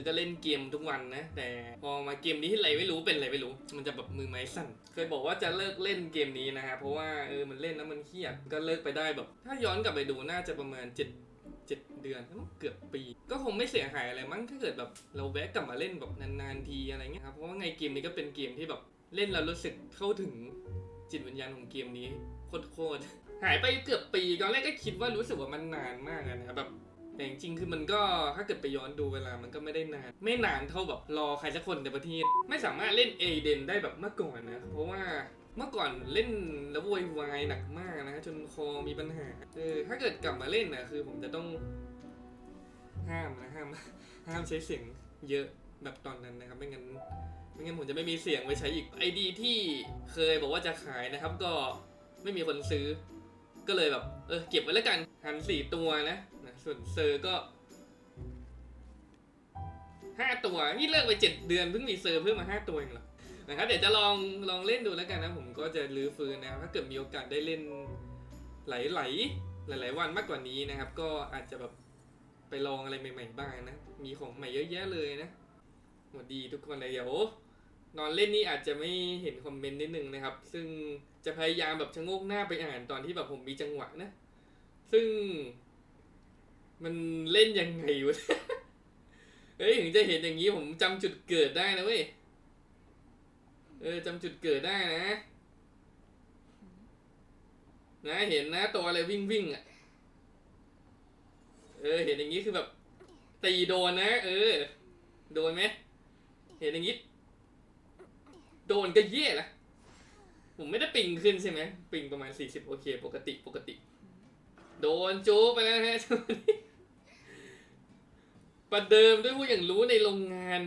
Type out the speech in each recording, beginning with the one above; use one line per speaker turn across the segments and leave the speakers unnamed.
คือก็เล่นเกมทุกวันนะ แต่พอมาเกมนี้ที่ไรไม่รู้เป็นอะไรไม่รู้ มันจะแบบมือไม้สั่น เคยบอกว่าจะเลิกเล่นเกมนี้นะฮะเพราะว่าเออมันเล่นแล้วมันเครียดก็เลิกไปได้แบบ ถ้าย้อนกลับไปดูน่าจะประมาณเจ็ดเจ็ดเดือนเกือบปี ก็คงไม่เสียหายอะไรมั้งถ้าเกิดแบบเราแวะกลับมาเล่นแบบนานๆทีอะไรเงี้ยครับเพราะว่าไงเกมนี้ก็เป็นเกมที่แบบเล่นแล้วรู้สึกเข้าถึงจิตวิญญาณของเกมนี้โคตรๆหายไปเกือบปีตอนแรกก็คิดว่ารู้สึกว่ามันนานมากนะครับแบบ แต่จริงๆคือมันก็ถ้าเกิดไปย้อนดูเวลามันก็ไม่ได้นาน ไม่นานเท่าแบบรอใครสักคนในประเทศ ไม่สามารถเล่นเอเดนได้แบบเมื่อก่อนนะ เพราะว่าเมื่อก่อนเล่นแล้วโวยวายหนักมากนะจนคอมีปัญหาเออถ้าเกิดกลับมาเล่นนะคือผมจะต้อง ห้ามนะห้ามห้ามใช้เสียงเยอะแบบตอนนั้นนะครับไม่งั้นไม่งั้นผมจะไม่มีเสียงไว้ใช้อีกไอดีที่เคยบอกว่าจะขายนะครับ ก็ไม่มีคนซื้อ ก็เลยแบบ เออเก็บไว้แล้วกันหันสี่ตัวนะ ส่วนเซอร์ก็ห้าตัว นี่เลิกไปเจ็ดเดือนเพิ่งมีเซอร์เพิ่มมาห้าตัวเองเหรอนะครับเดี๋ยวจะลองลองเล่นดูแล้วกันนะ ผมก็จะรื้อฟื้นนะครับถ้าเกิดมีโอกาสได้เล่นหลายหลายหลายหลาย ๆ วันมากกว่านี้นะครับ ก็อาจจะแบบไปลองอะไรใหม่ ๆ บ้างนะ มีของใหม่เยอะแยะเลยนะสวัสดีทุกคนเลยเดี๋ยวนอนเล่นนี่อาจจะไม่เห็นคอมเมนต์นิดนึงนะครับ ซึ่งจะพยายามแบบชะโงกหน้าไปอ่านตอนที่แบบผมมีจังหวะนะ ซึ่ง มันเล่นยังไงวะเฮ้ยถึงจะเห็นอย่างนี้ผมจำจุดเกิดได้นะเว้ย เออจำจุดเกิดได้นะ นะเห็นนะตัวอะไรวิ่งวิ่งอะ เออเห็นอย่างนี้คือแบบ ตีโดนนะ เออ โดนไหม เห็นอย่างนี้ โดนก็เย่ละผมไม่ได้ปิงขึ้นใช่ไหมปิงประมาณ40โอเค ปกติปกติ โดนจูบไปแล้วนะฮะช่วงนี้ ประเดิมด้วยผู้อย่างรู้ในโรงงาน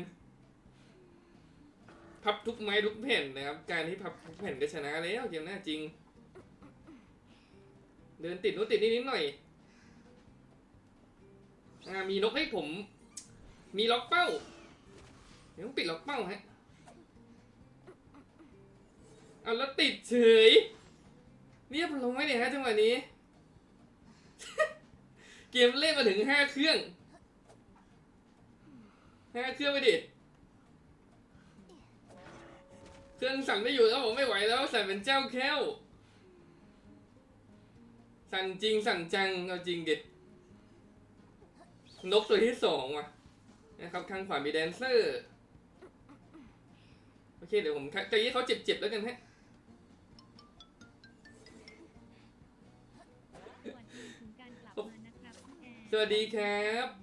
พับทุกไม้ทุกแผ่นนะครับ การที่พับทุกแผ่นก็ชนะแล้วเกมหน้าจริง เดินติดนู้นติดนี่นิดหน่อยอ่ามีนกให้ผม มีล็อกเป้าเดี๋ยวต้องปิดล็อกเป้าฮะเอาแล้วติดเฉยเรียบร้อยเนี่ยฮะจังหวะนี้ เกมเล่นมาถึงห้าเครื่อง ห้าเครื่องไปดิเครื่องสั่นไม่อยู่แล้วผมไม่ไหวแล้วสั่นเป็นเจ้าแค้ว สั่นจริงสั่นจังเอาจริงเด็ดนกตัวที่สองว่ะนะครับข้างขวามีแดนเซอร์โอเคเดี๋ยวผมตะกี้เขาเจ็บๆแล้วกันฮะ
สวัสดีถึงการกลับมานะครับพี่แอน
สวัสดีครับ
วิลั่นบ้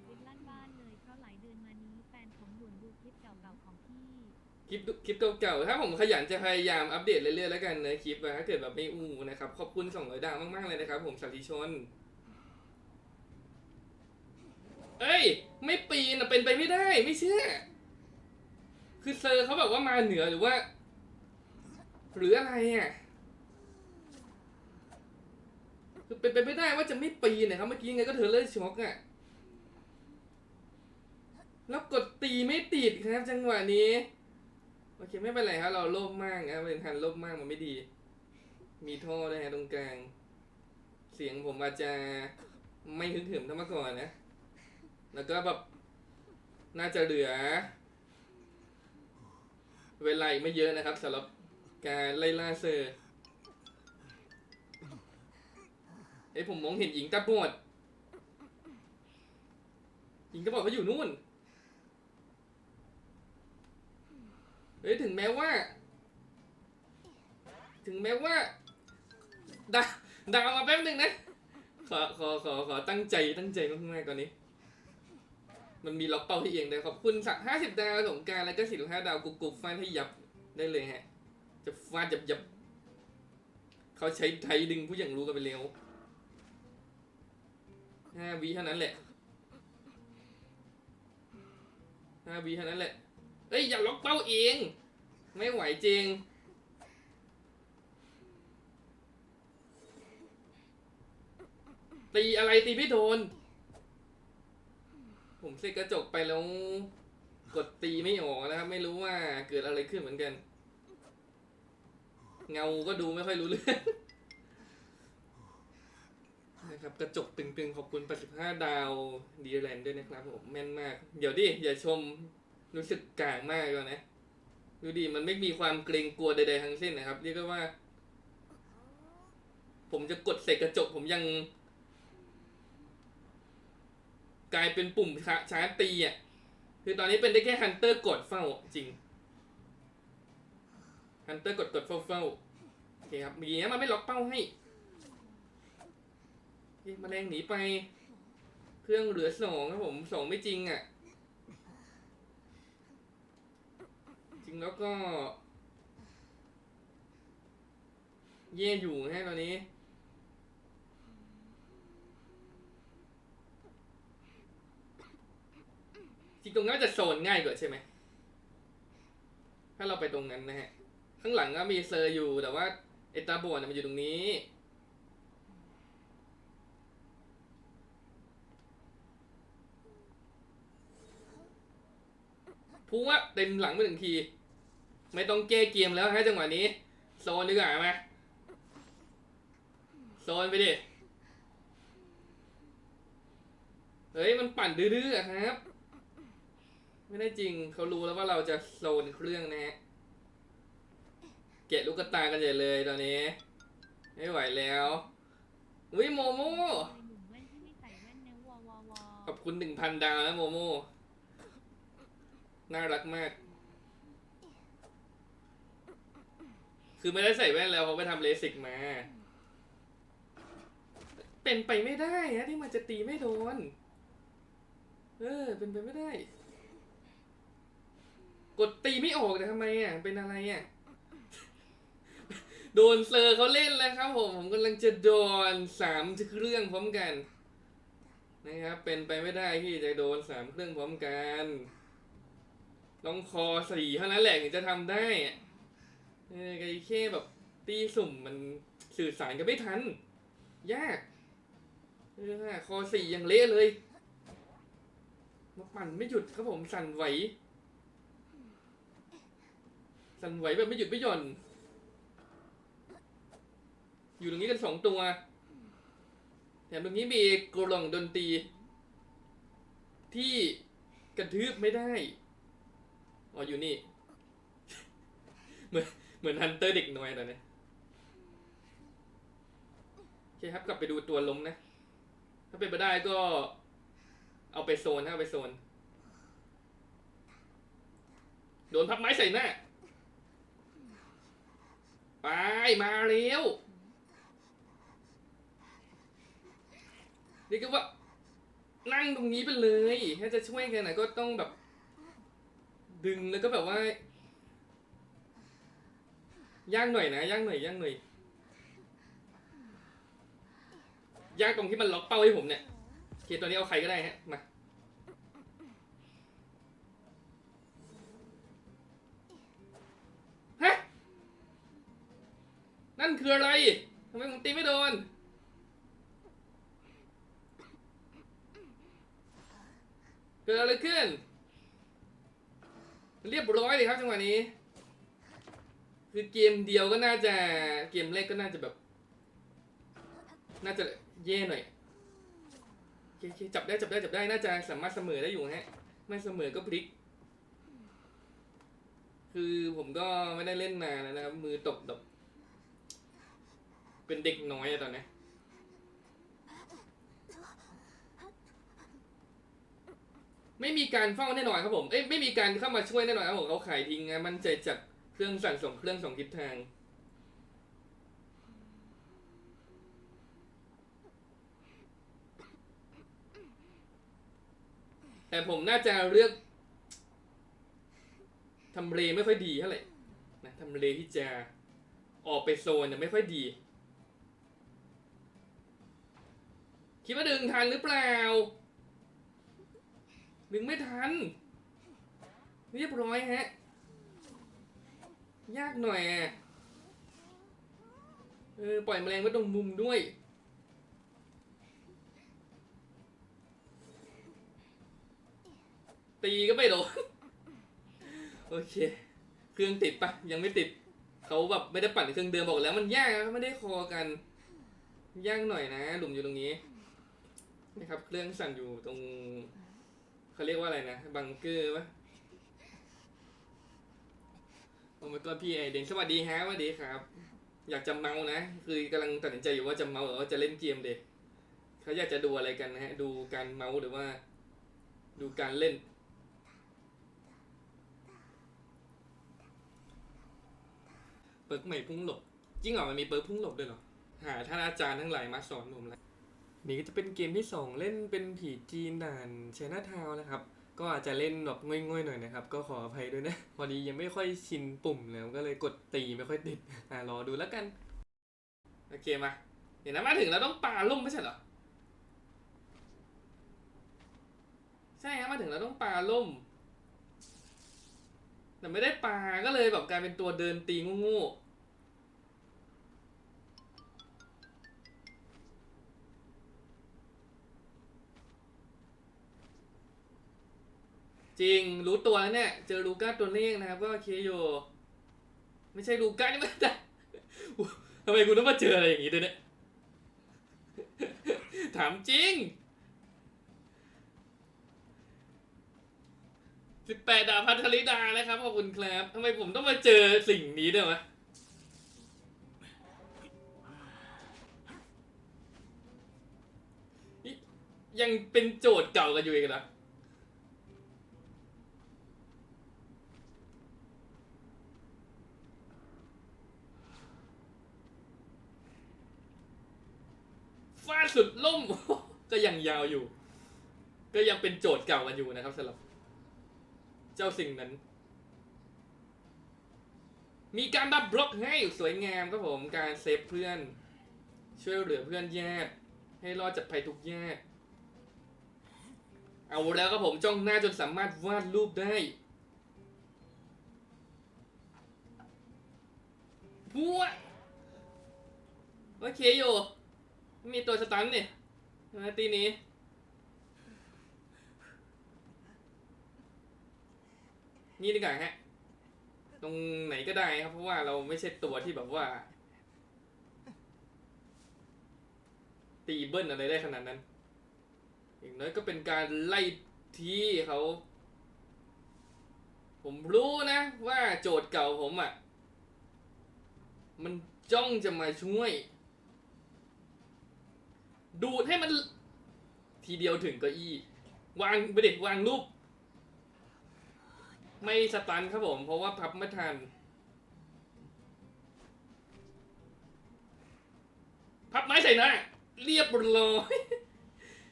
คลิป
คลิปเก่าๆ ถ้าผมขยันจะพยายามอัปเดตเรื่อยๆแล้วกันนะคลิปนะถ้าเกิดแบบไม่อู้นะครับ ขอบคุณสองร้อยดาวมากๆเลยนะครับ ผมสันติชน เอ้ย ไม่ปีนอะเป็นไปไม่ได้ ไม่เชื่อ คือเซอร์เขาแบบว่ามาเหนือหรือว่า หรืออะไรอะคือเป็นไปไม่ได้ว่าจะไม่ปีนนะครับเมื่อกี้ไงก็เธอเลอร์ช็อกอะแล้วกดตีไม่ติดครับจังหวะนี้ โอเคไม่เป็นไรครับเราโลภมากนะเป็นทันโลภมากมันไม่ดี มีท่อด้วยฮะตรงกลาง เสียงผมอาจจะไม่ฮึกเหิมเท่าเมื่อก่อนนะ แล้วก็แบบน่าจะเหลือ เวลาอีกไม่เยอะนะครับสำหรับการไล่ล่าเซอร์เอ้ยผมมองเห็นหญิงตาบอดหญิงตาบอดเขาอยู่นู่น เฮ้ยถึงแม้ว่า ถึงแม้ว่าดาดาวมาแป๊บหนึ่งนะ ขอขอขอขอตั้งใจตั้งใจมากๆก่อนนี้ มันมีล็อกเป้าที่เองเลยขอบคุณสักห้าสิบดาวสงการแล้วก็สี่ห้าดาวกุกกุกฟาดให้ยับได้เลยฮะ จะฟาดยับยับเขาใช้ไทยดึงผู้อย่างรู้กันไปเร็วห้าวิเท่านั้นแหละห้าวิเท่านั้นแหละ เอ้ยอย่าล็อกเป้าเอง ไม่ไหวจริง ตีอะไรตีไม่โดน ผมเซ็กกระจกไปแล้ว กดตีไม่ออกนะครับ ไม่รู้ว่าเกิดอะไรขึ้นเหมือนกัน เงาก็ดูไม่ค่อยรู้เรื่องนะครับกระจกตึงๆ ขอบคุณ 85 ดาว ดีแลนด์ด้วยนะครับผม แม่นมาก เดี๋ยวดิ อย่าชม รู้สึกกลางมากเลยนะ ดูดิมันไม่มีความเกรงกลัวใดๆทั้งสิ้นนะครับ เรียกว่า ผมจะกดใส่กระจก ผมยัง กลายเป็นปุ่มชาชาตีอะ คือตอนนี้เป็นได้แค่ฮันเตอร์กดเฝ้าจริง ฮันเตอร์กดกดเฝ้าเฝ้าโอเคครับมีนะมันไม่ล็อกเป้าให้เอ๊ะแมลงหนีไป เครื่องเหลือสองครับผมสองไม่จริงอะ ริงแล้วก็ เย่อยู่ฮะตอนนี้ จริงตรงนั้นจะโซนง่ายกว่าใช่ไหม ถ้าเราไปตรงนั้นนะฮะ ข้างหลังก็มีเซอร์อยู่แต่ว่าไอตาบอดน่ะมันอยู่ตรงนี้พูว่าเต็มหลังไปหนึ่งที ไม่ต้องแก้เกมแล้วฮะจังหวะนี้ โซนดีกว่าไหมโซนไปดิ เฮ้ยมันปั่นดื้อๆครับ ไม่ได้จริงเขารู้แล้วว่าเราจะโซนเครื่องนะฮะ เกะลูกตากันใหญ่เลยตอนนี้ ไม่ไหวแล้วอุ้ยโมโม่ขอบคุณหนึ่งพันดาวนะโมโม น่ารักมาก คือไม่ได้ใส่แว่นแล้วเขาไปทำเลสิกมา เป็นไปไม่ได้นะที่มันจะตีไม่โดน เออ เป็นไปไม่ได้ กดตีไม่ออกแต่ทำไมอะ เป็นอะไรอะ โดนเซอร์เขาเล่นแล้วครับผม ผมกำลังจะโดนสามเครื่องพร้อมกัน นะครับ เป็นไปไม่ได้ที่จะโดนสามเครื่องพร้อมกันต้องคอสี่เท่านั้นแหละถึงจะทำได้อะ เออไอ้แค่แบบตีสุ่มมันสื่อสารกันไม่ทัน ยากเออคอสี่ยังเละเลยมาปั่นไม่หยุดครับผมสั่นไหว สั่นไหวแบบไม่หยุดไม่หย่อน อยู่ตรงนี้กันสองตัว แถมตรงนี้มีกล่องดนตรี ที่กระทืบไม่ได้ อ๋ออยู่นี่ เหมือน เหมือนฮันเตอร์เด็กน้อยตอนนี้โอเคครับกลับไปดูตัวล้มนะ ถ้าเป็นไปได้ก็ เอาไปโซนนะเอาไปโซน โดนพับไม้ใส่หน้า ไป มาเร็ว นี่ก็ว่านั่งตรงนี้ไปเลย ถ้าจะช่วยกันนะก็ต้องแบบ ดึงแล้วก็แบบว่า ย่างหน่อยนะย่างหน่อยย่างหน่อยย่างตรงที่มันล็อกเป้าให้ผมเนี่ยโอเคตัวนี้เอาใครก็ได้ฮะมาฮะนั่นคืออะไรทำไมผมตีไม่โดนเกิดอะไรขึ้น เรียบร้อยเลยครับจังหวะนี้ คือเกมเดียวก็น่าจะเกมแรกก็น่าจะแบบ น่าจะแย่หน่อยโอเคจับได้จับได้จับได้น่าจะสามารถเสมอได้อยู่ฮะ ไม่เสมอก็พลิก คือผมก็ไม่ได้เล่นนานแล้วนะครับ มือตกแบเป็นเด็กน้อยตอนนี้ไม่มีการเฝ้าแน่นอนครับผม เอ้ยไม่มีการเข้ามาช่วยแน่นอนครับผมเขาขายทิ้งนะมันใจจัด เครื่องสั่นส่งเครื่องส่งทิศทาง แต่ผมน่าจะเลือกทำเลไม่ค่อยดีเท่าไหร่นะทำเลที่จะออกไปโซนเนี่ยไม่ค่อยดี คิดว่าดึงทันหรือเปล่า ดึงไม่ทัน เรียบร้อยฮะ ยากหน่อยอะเออปล่อยแมลงไว้ตรงมุมด้วย ตีก็ไม่โดนโอเค เครื่องติดปะยังไม่ติดเขาแบบไม่ได้ปั่นเครื่องเดิมบอกแล้วมันยากนะไม่ได้คอกันยากหน่อยนะ หลุมอยู่ตรงนี้นะครับเครื่องสั่นอยู่ตรงเขาเรียกว่าอะไรนะบังเกอร์ปะ โอ้ my god พี่ไอเดนสวัสดีฮะสวัสดีครับ อยากจะเมานะ คือกำลังตัดสินใจอยู่ว่าจะเมาหรือว่าจะเล่นเกมเด็กเขาอยากจะดูอะไรกันนะฮะ ดูการเมาหรือว่า ดูการเล่นเปิร์กใหม่พุ่งหลบจริงเหรอมันมีเปิร์กพุ่งหลบด้วยเหรอหาท่านอาจารย์ทั้งหลายมาสอนผมแล้วนี่ก็จะเป็นเกมที่2เล่นเป็นผีจีนด่านเชน่าทาวนะครับ ก็อาจจะเล่นแบบง่อยๆหน่อยนะครับ ก็ขออภัยด้วยนะ พอดียังไม่ค่อยชินปุ่มแล้วก็เลยกดตีไม่ค่อยติดอ่ารอดูแล้วกัน โอเคมาเดี๋ยวนะมาถึงแล้วต้องปาล่มไม่ใช่เหรอ ใช่ฮะมาถึงแล้วต้องปาล่ม แต่ไม่ได้ปาก็เลยแบบกลายเป็นตัวเดินตีง่ๆ จริงรู้ตัวแล้วเนี่ยเจอลูก้าตัวเลขนะครับ ก็โอเคอยู่ไม่ใช่ลูก้านี่มันแต่ทำไมกูต้องมาเจออะไรอย่างนี้ด้วยเนี่ยถามจริงสิบแปดดาวพัทริดานะครับขอบคุณครับทำไมผมต้องมาเจอสิ่งนี้ด้วยวะยังเป็นโจทย์เก่ากันอยู่อีกเหรอาดสุดล่ม ก็ยังยาวอยู่ ก็ยังเป็นโจทย์เก่ากันอยู่นะครับสำหรับ เจ้าสิ่งนั้น มีการดับบล็อกให้สวยงามครับผมการเซฟเพื่อน ช่วยเหลือเพื่อนญาติให้รอดจากภัยทุกญาติเอาแล้วครับผมจ้องหน้าจนสามารถวาดรูปได้พัวโอเคอยู่ มีตัวสตันนี่ยมาตีนี้ นี่ดีกว่าฮะ ตรงไหนก็ได้ครับ เพราะว่าเราไม่ใช่ตัวที่แบบว่า ตีเบิ้ลอะไรได้ขนาดนั้น อย่างน้อยก็เป็นการไล่ที่เขา ผมรู้นะ ว่าโจทย์เก่าผมอะ่ะ มันจ้องจะมาช่วย ดูดให้มัน ทีเดียวถึงเก้าอี้ วางไปเด็กวางรูป ไม่สตันครับผม เพราะว่าพับไม่ทัน พับไม้ใส่หน้าเรียบร้อย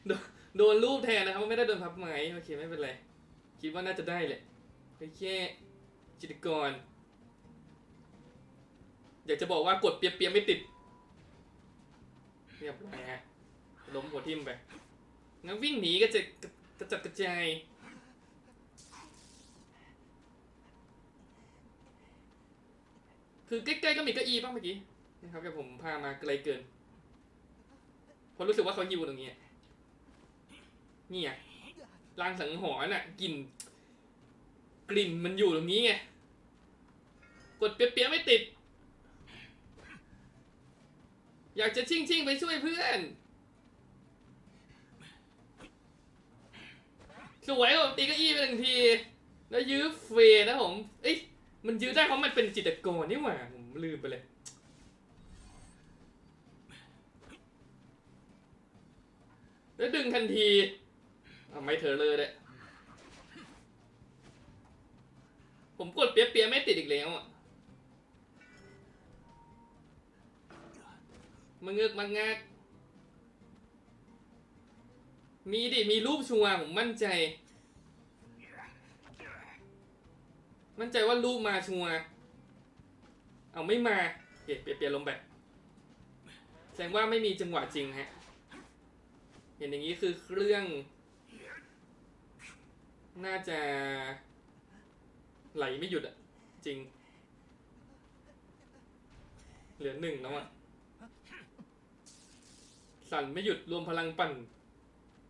โดนโดนรูปแทนนะครับไม่ได้โดนพับไม้โอเคไม่เป็นไรคิดว่าน่าจะได้แหละโอเคจิตกร อยากจะบอกว่ากดเปียกๆไม่ติดเรียบร้อยฮะ ล้มหัวทิ่มไปงั้นวิ่งหนีก็จะกระจัดกระจายคือใกล้ๆก็มีเก้าอี้ป่ะเมื่อกี้นะครับแต่ผมพามาไกลเกินพราะรู้สึกว่าเขาอยู่ตรงนี้นี่ไงรางสังหรณ์น่ะกลิ่น กลิ่นมันอยู่ตรงนี้ไงกดเปียกๆไม่ติด อยากจะชิ่งชิ่งๆไปช่วยเพื่อน สวยผมตีเก้าอี้ไปหนึ่งที แล้วยื้อเฟรนะผมเอ้ยมันยื้อได้เพราะมันเป็นจิตรกรนี่หว่าผมลืมไปเลยแล้วดึงทันทีเอาไม่เธอเลยเลยผมกดเปียกๆไม่ติดอีกแล้วอะมันเงือกมันงาก มีดิ มีรูปชัวร์ผมมั่นใจ มั่นใจว่ารูปมาชัวร์เอาไม่มาเปลี่ยนเปลี่ยนลี่ยนลงไปแสดงว่าไม่มีจังหวะจริงฮะ เห็นอย่างนี้คือเครื่อง น่าจะ ไหลไม่หยุดอะจริง เหลือหนึ่งแล้วอะสั่นไม่หยุดรวมพลังปั่น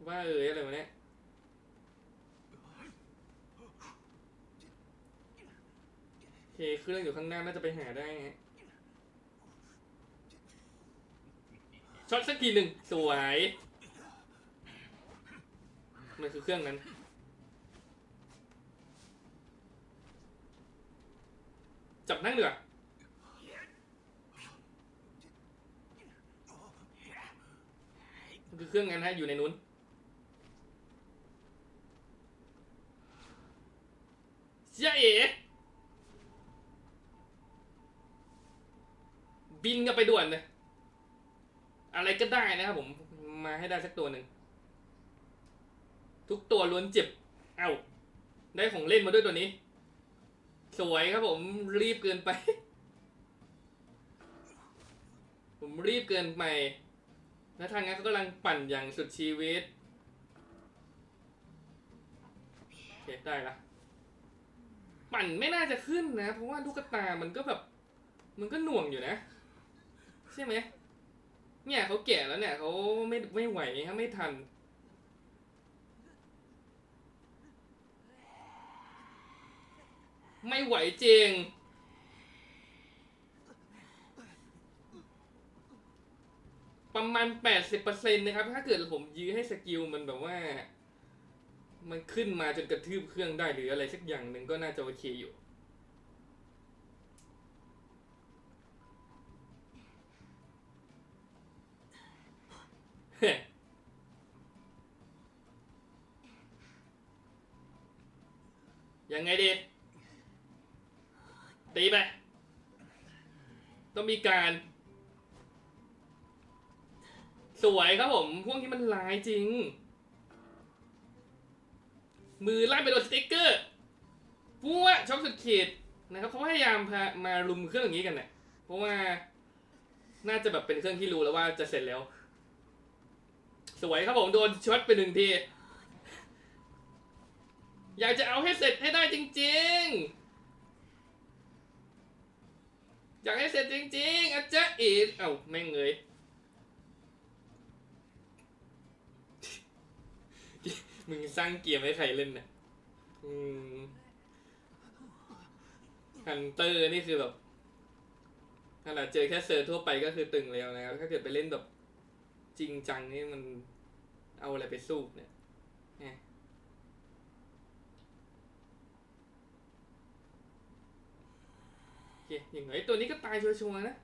ว่าเอ๋ยอะไรวะเนี่ยโอเคเครื่องอยู่ข้างหน้าน่าจะไปหาได้ฮะช็อตสักทีหนึ่งสวย มันคือเครื่องนั้น จับนั่งเดือมันคือเครื่องนั้นฮะอยู่ในนู้น เจ๊าเอ๋บินกันไปด่วนเลย อะไรก็ได้นะครับผม มาให้ได้สักตัวหนึ่ง ทุกตัวล้วนเจ็บ เอ้า ได้ของเล่นมาด้วยตัวนี้ สวยครับผมรีบเกินไป ผมรีบเกินไป แล้วทางนั้นเขากำลังปั่นอย่างสุดชีวิตโอเคได้ละ ปั่นไม่น่าจะขึ้นนะ เพราะว่าลูกตามันก็แบบ มันก็หน่วงอยู่นะ ใช่ไหมเนี่ยเขาแก่แล้วเนี่ยเขาไม่ไม่ไหวครับไม่ทัน ไม่ไหวจริงประมาณ 80%นะครับ ถ้าเกิดผมยื้อให้สกิลมันแบบว่า มันขึ้นมาจนกระทืบเครื่องได้หรืออะไรสักอย่างหนึ่งก็น่าจะโอเคอยู่เฮ้ยังไงดี ตีไป ต้องมีการ สวยครับผม พวกนี้มันลายจริง มือลั่นไปโดนสติ๊กเกอร์พัวช็อกสุดขีดนะครับเขาพยายามพามาลุมเครื่องอย่างนี้กันเนี่ยเพราะว่าน่าจะแบบเป็นเครื่องที่รู้แล้วว่าจะเสร็จแล้ว สวยครับผมโดนช็อตไปหนึ่งทีอยากจะเอาให้เสร็จให้ได้จริง ๆ อยากให้เสร็จจริง ๆอาจจะอีกเอ้าแม่งเลย มึงสร้างเกียร์ให้ใครเล่นเนี่ยอืมฮันเตอร์นี่คือแบบขนาดเจอแค่เซอร์ทั่วไปก็คือตึงแล้วนะครับถ้าเกิดไปเล่นแบบจริงจังนี่มันเอาอะไรไปสู้เนี่ยโอเคอย่างไรตัวนี้ก็ตายชัวร์ๆนะ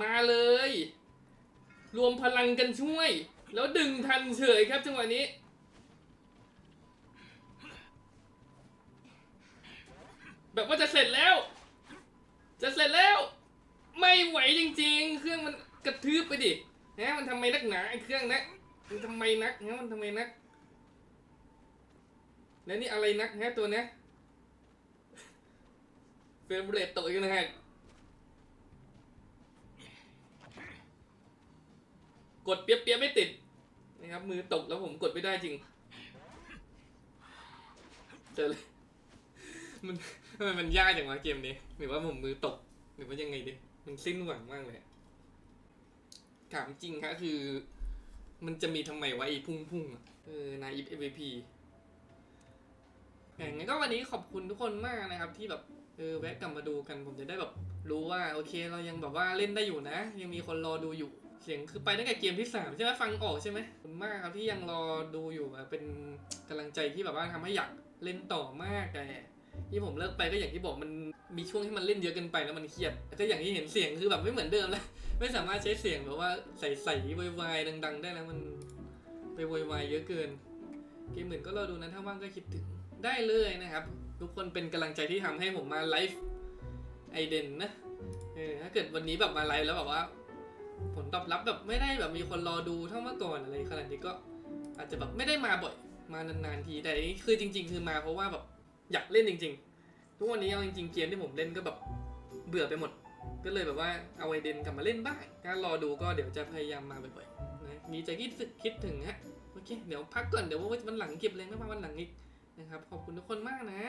มาเลย รวมพลังกันช่วย แล้วดึงทันเฉยครับจังหวะนี้ แบบว่าจะเสร็จแล้ว จะเสร็จแล้ว ไม่ไหวจริง ๆ เครื่องมันกระทืบไปดิฮะมันทำไมนักหนาไอ้เครื่องนะมันทำไมนักฮะมันทำไมนัก แล้วนี่อะไรนักฮะตัวนี้เฟรมเรทตกอีกนะฮะ กดเปียบเปียบไม่ติดนะครับมือตกแล้วผมกดไม่ได้จริงเจอเลยมันทำไมมันยากจังวะเกมนี้หรือว่าผมมือตกหรือว่ายังไงดิมันสิ้นหวังมากเลยถามจริงฮะคือ มันจะมีทำไมวะไอ้พุ่งพุ่งๆเออนายอิฟเอวีพีอย่างงั้นก็วันนี้ขอบคุณทุกคนมากนะครับ ที่แบบเออแวะกลับมาดูกันผมจะได้แบบ รู้ว่า โอเค เรายังแบบว่าเล่นได้อยู่นะ ยังมีคนรอดูอยู่ เสียงคือไปตั้งแต่เกมที่สามใช่ไหมฟังออกใช่ไหมขอบคุณมากครับที่ยังรอดูอยู่อะเป็นกำลังใจที่แบบว่าทำให้อยากเล่นต่อมากแต่ที่ผมเลิกไปก็อย่างที่บอกมันมีช่วงที่มันเล่นเยอะเกินไปแล้วมันเครียดก็อย่างที่เห็นเสียงคือแบบไม่เหมือนเดิมแล้ว ไม่สามารถใช้เสียงแบบว่าใส่ๆวายๆดัง ๆ ได้แล้วมันไปวายๆเยอะเกิน เกมอื่นก็รอดูนะถ้าว่างก็คิดถึงได้เลยนะครับ ทุกคนเป็นกำลังใจที่ทำให้ผมมาไลฟ์ไอเดนนะเออถ้าเกิดวันนี้แบบมาไลฟ์แล้วแบบว่า ผลตอบรับแบบไม่ได้แบบมีคนรอดูเท่าเมื่อก่อนอะไรขนาดนี้ก็อาจจะแบบไม่ได้มาบ่อยมานานๆทีแต่นี้คือจริง ๆ คือมาเพราะว่าแบบอยากเล่นจริง ๆ ทุกวันนี้เอาจริงๆเกมที่ผมเล่นก็แบบเบื่อไปหมด ก็เลยแบบว่าเอาไอเดนกลับมาเล่นบ้างถ้ารอดูก็เดี๋ยวจะพยายามมาบ่อยๆนะมีใจคิดคิดถึงฮะโอเคเดี๋ยวพักก่อนเดี๋ยววันหลังเก็บเลยไม่มาวันหลังอีกนะครับขอบคุณทุกคนมากนะ